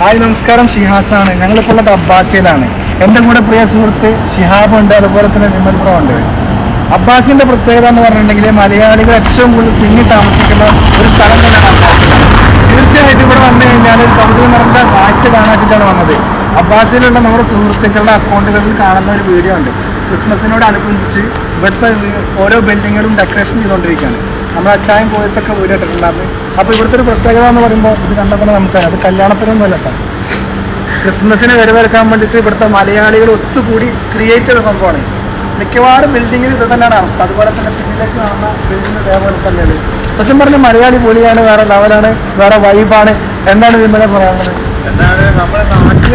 Hi നമസ്കാരം. ഷിഹാസാണ്. ഞങ്ങളിപ്പോൾ ഉള്ളത് അബ്ബാസിയിലാണ്. എന്റെ കൂടെ പ്രിയ സുഹൃത്ത് ഷിഹാബ് ഉണ്ട് അതുപോലെ തന്നെ വിമൽ പ്രോ ഉണ്ട് അബ്ബാസിന്റെ പ്രത്യേകത എന്ന് പറഞ്ഞിട്ടുണ്ടെങ്കിൽ മലയാളികൾ ഏറ്റവും കൂടുതൽ തിങ്ങി താമസിക്കുന്ന ഒരു സ്ഥലം തന്നെയാണ് തീർച്ചയായിട്ടും ഇവിടെ വന്നു കഴിഞ്ഞാൽ ഒരു കൗതുകം നിറഞ്ഞ കാഴ്ച കാണാച്ചിട്ടാണ് വന്നത്. അബ്ബാസിലുള്ള നമ്മുടെ സുഹൃത്തുക്കളുടെ അക്കൗണ്ടുകളിൽ കാണുന്ന ഒരു വീഡിയോ ഉണ്ട്. ക്രിസ്മസിനോടനുബന്ധിച്ച് ഇവിടുത്തെ ഓരോ ബിൽഡിങ്ങുകളും ഡെക്കറേഷൻ ചെയ്തുകൊണ്ടിരിക്കുകയാണ്. നമ്മൾ അച്ചായം കോഴത്തൊക്കെ വീട് ഇട്ടിട്ടുണ്ടായിരുന്നു. അപ്പോൾ ഇവിടുത്തെ ഒരു പ്രത്യേകത എന്ന് പറയുമ്പോൾ ഇത് കണ്ടപ്പോൾ നമുക്കറിയാം അത് കല്യാണത്തിനൊന്നുമല്ല കേട്ടോ ക്രിസ്മസിനെ വരവേൽക്കാൻ വേണ്ടിയിട്ട് ഇവിടുത്തെ മലയാളികൾ ഒത്തുകൂടി ക്രിയേറ്റ് ചെയ്ത സംഭവമാണ്. മിക്കവാറും ബിൽഡിങ്ങിൽ ഇത് തന്നെയാണ് അവസ്ഥ. അതുപോലെ തന്നെ പിന്നിലേക്ക് കാണുന്ന ബിൽഡിംഗ് ഇതേപോലെ തന്നെയാണ് സത്യം പറഞ്ഞ മലയാളി പൊളിയാണ് വേറെ ലെവലാണ് വേറെ വൈബാണ് എന്താണ് വിമല പറയാനുള്ളത്? എന്നാണ് നമ്മുടെ നാട്ടിൽ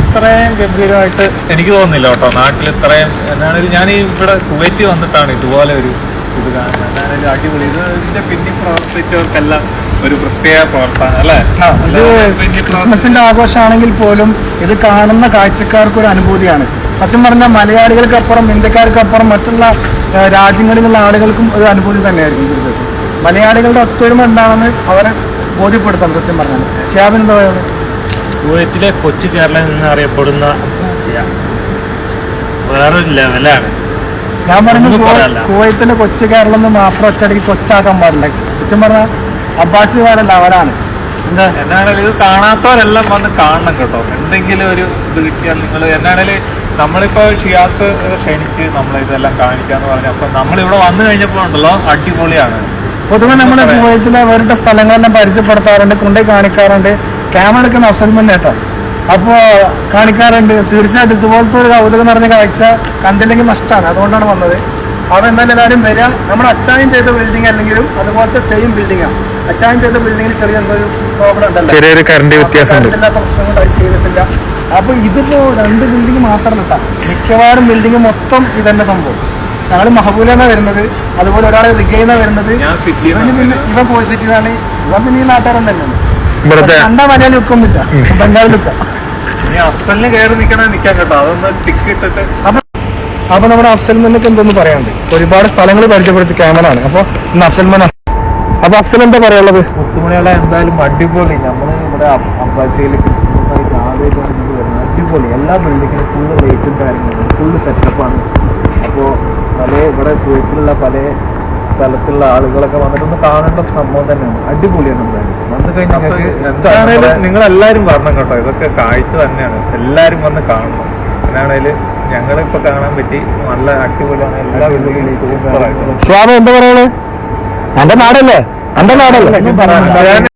ഇത്രയും ഗംഭീരമായിട്ട് എനിക്ക് തോന്നുന്നില്ല കേട്ടോ നാട്ടിൽ ഇത്രയും എന്നാണ് ഞാൻ ഇവിടെ കുവൈറ്റ് വന്നിട്ടാണ് ഇതുപോലെ ഒരു ഇത് ഇത് അടിപൊളി. ഇത് ഇതിന്റെ പിന്നിൽ പ്രവർത്തിച്ചവർക്കെല്ലാം ഒരു പ്രത്യേക അല്ലേ? ക്രിസ്മസിന്റെ ആഘോഷമാണെങ്കിൽ പോലും ഇത് കാണുന്ന കാഴ്ചക്കാർക്ക് ഒരു അനുഭൂതിയാണ്. സത്യം പറഞ്ഞാൽ മലയാളികൾക്കപ്പുറം ഇന്ത്യക്കാർക്കപ്പുറം മറ്റുള്ള രാജ്യങ്ങളിലുള്ള ആളുകൾക്കും ഒരു അനുഭൂതി തന്നെയായിരിക്കും തീർച്ചയായിട്ടും. മലയാളികളുടെ ഒത്തൊരുമ എന്താണെന്ന് അവരെ ബോധ്യപ്പെടുത്താം സത്യം പറഞ്ഞാൽ. ഷ്യാബിൻ എന്താ പറയുന്നത്? കൊച്ചു കേരളം എന്ന് അറിയപ്പെടുന്ന അബ്ബാസിയ വേറൊരു ലെവലാണ് ഞാൻ പറഞ്ഞു. കുവൈത്തിന്റെ കൊച്ചു കേരളം എന്ന് മാത്രം ഒറ്റയടിക്ക് കൊച്ചാക്കാൻ പാടില്ല. സത്യം പറഞ്ഞ അബ്ബാസി പാടല്ല അവരാണ് എന്നാണേലും ഇത് കാണാത്തവരെല്ലാം വന്ന് കാണണം കേട്ടോ. എന്തെങ്കിലും ഒരു ഇത് കിട്ടിയാൽ നിങ്ങൾ എന്നാണെങ്കിലും നമ്മളിപ്പോ ഷിയാസ് ക്ഷണിച്ച് നമ്മളിതെല്ലാം കാണിക്കാന്ന് പറഞ്ഞു അപ്പൊ നമ്മളിവിടെ വന്നു കഴിഞ്ഞപ്പോ ഉണ്ടല്ലോ അടിപൊളിയാണ്. പൊതുവെ നമ്മുടെ. കുവൈത്തിലെ വേറിട്ട സ്ഥലങ്ങളെല്ലാം പരിചയപ്പെടുത്താറുണ്ട് കൊണ്ടുപോയി കാണിക്കാറുണ്ട്. ക്യാമറ എടുക്കുന്ന അവസരം തന്നെ കേട്ടോ അപ്പോൾ കാണിക്കാറുണ്ട്. തീർച്ചയായിട്ടും ഇതുപോലത്തെ ഒരു കൗതുകം നിറഞ്ഞ കാഴ്ച കണ്ടില്ലെങ്കിൽ നഷ്ടമാണ് അതുകൊണ്ടാണ് വന്നത്. അപ്പോൾ എന്തായാലും എല്ലാവരും വരിക. നമ്മുടെ അച്ചായം ചെയ്ത ബിൽഡിംഗ് അല്ലെങ്കിലും അതുപോലത്തെ സെയിം ബിൽഡിങ്ങാണ് അച്ചായം ചെയ്ത ബിൽഡിങ്ങിൽ ചെറിയ എന്തൊരു പ്രോബ്ലം ഉണ്ടല്ലോ. ചെറിയൊരു കറണ്ട് വ്യത്യാസമുണ്ട്. ഇല്ലാത്ത അത് ചെയ്തിട്ടില്ല. അപ്പൊ ഇതിപ്പോ രണ്ട് ബിൽഡിംഗ് മാത്രമല്ല മിക്കവാറും ബിൽഡിംഗ് മൊത്തം ഇതന്നെ സംഭവം. ഞങ്ങൾ എന്നാ വരുന്നത്. അതുപോലെ ഒരാൾ റിഗൈന വരുന്നത്. പിന്നെ ഇവൻ പോസിറ്റീവാണ് ഇവൻ പിന്നെ ഈ നാട്ടുകാരൻ തന്നെയാണ് കണ്ട മലയാളി ലുക്കൊന്നുമില്ല. ബംഗാളിൽ ലുക്ക. ഇനി അഫ്സലിന് കയറി നിൽക്കണേ നിൽക്കാൻ കേട്ടോ. അതൊന്ന് ടിക്ക് ഇട്ടിട്ട്. അപ്പൊ അപ്പൊ നമ്മുടെ അഫ്സൽ മന്നക്ക് എന്തോന്ന് പറയാനുണ്ട്? ഒരുപാട് സ്ഥലങ്ങൾ പരിചയപ്പെടുത്തി ക്യാമറ ആണ്. അപ്പൊ ഇന്ന് അഫ്സൽ മന്ന. അപ്പൊ അഫ്സൽ എന്താ പറയാനുള്ളത്? മുത്തുമണികളെ എന്തായാലും അടിപൊളി. നമ്മൾ ഇവിടെ അബ്ബാസിയിൽ വരുന്നത് അടിപൊളി. എല്ലാ ബിൽഡിങ്ങിനും ഫുള്ള് റേറ്റും കാര്യങ്ങളും ഫുള്ള് സെറ്റപ്പാണ് അപ്പോൾ പല ഇവിടെ കുവൈത്തിലുള്ള പല സ്ഥലത്തുള്ള ആളുകളൊക്കെ വന്നിട്ടൊന്ന് കാണേണ്ട സംഭവം തന്നെയാണ്. അടിപൊളിയാണ് വന്നു കഴിഞ്ഞാൽ നിങ്ങൾ എല്ലാവരും വരണം കേട്ടോ. ഇതൊക്കെ കാഴ്ച തന്നെയാണ്. എല്ലാരും വന്ന് കാണണം. അങ്ങനെയാണെങ്കിൽ ഞങ്ങളിപ്പോ കാണാൻ പറ്റി. നല്ല അടിപൊളിയാണ്. എല്ലാ വെല്ലുവിളിയും എന്റെ നാടല്ലേ? എന്റെ നാടല്ലേ?